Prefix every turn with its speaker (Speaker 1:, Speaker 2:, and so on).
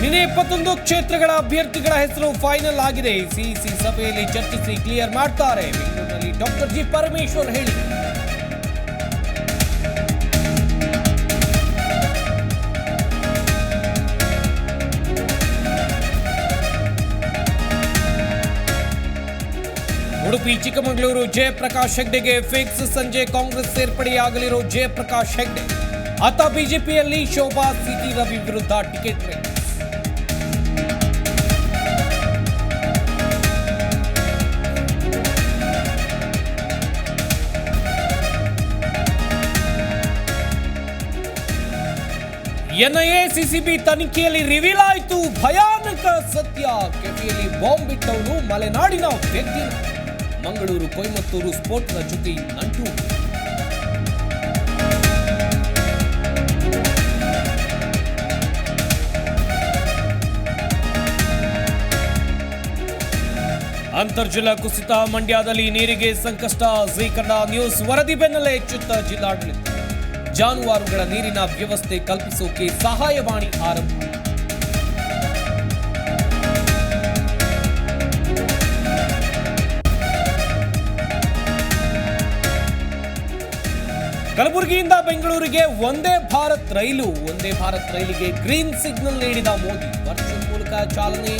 Speaker 1: ಇನ್ನು ಇಪ್ಪತ್ತೊಂದು ಕ್ಷೇತ್ರಗಳ ಅಭ್ಯರ್ಥಿಗಳ ಹೆಸರು ಫೈನಲ್ ಆಗಿದೆ ಸಿಇಸಿ ಸಭೆಯಲ್ಲಿ ಚರ್ಚಿಸಿ ಕ್ಲಿಯರ್ ಮಾಡ್ತಾರೆ ಬೆಂಗಳೂರಿನಲ್ಲಿ ಡಾಕ್ಟರ್ ಜಿ ಪರಮೇಶ್ವರ್ ಹೇಳಿ ಉಡುಪಿ ಚಿಕ್ಕಮಗಳೂರು ಜಯಪ್ರಕಾಶ್ ಹೆಗ್ಡೆಗೆ ಫಿಕ್ಸ್ ಸಂಜೆ ಕಾಂಗ್ರೆಸ್ ಸೇರ್ಪಡೆಯಾಗಲಿರೋ ಜಯಪ್ರಕಾಶ್ ಹೆಗ್ಡೆ ಆತ ಬಿಜೆಪಿಯಲ್ಲಿ ಶೋಭಾ ಸಿಟಿ ರವಿ ವಿರುದ್ಧ ಟಿಕೆಟ್ ಎನ್ಐಎ ಸಿಸಿಬಿ ತನಿಖೆಯಲ್ಲಿ ರಿವೀಲ್ ಆಯಿತು. ಭಯಾನಕ ಸತ್ಯ. ಕೆಫಿಯಲ್ಲಿ ಬಾಂಬ್ ಬಿಟ್ಟವನು ಮಲೆನಾಡಿನ ವ್ಯಕ್ತಿ. ಮಂಗಳೂರು, ಕೊಯಮತ್ತೂರು ಸ್ಫೋಟದ ಜೊತೆ ನಂಟು. ಅಂತರ್ಜಲ ಕುಸಿತ ಮಂಡ್ಯದಲ್ಲಿ ನೀರಿಗೆ ಸಂಕಷ್ಟ. ಜೀ ಕನ್ನಡ ನ್ಯೂಸ್ ವರದಿ ಬೆನ್ನಲ್ಲೇ ಹೆಚ್ಚುತ್ತ ಜಿಲ್ಲಾಡಳಿತ. ಜಾನುವಾರುಗಳ ನೀರಿನ ವ್ಯವಸ್ಥೆ ಕಲ್ಪಿಸೋಕೆ ಸಹಾಯವಾಣಿ ಆರಂಭ. ಕಲಬುರಗಿಯಿಂದ ಬೆಂಗಳೂರಿಗೆ ಒಂದೇ ಭಾರತ್ ರೈಲು, ಒಂದೇ ಭಾರತ್ ರೈಲಿಗೆ ಗ್ರೀನ್ ಸಿಗ್ನಲ್ ನೀಡಿದ ಮೋದಿ ವರ್ಚುವಲ್ ಮೂಲಕ ಚಾಲನೆ.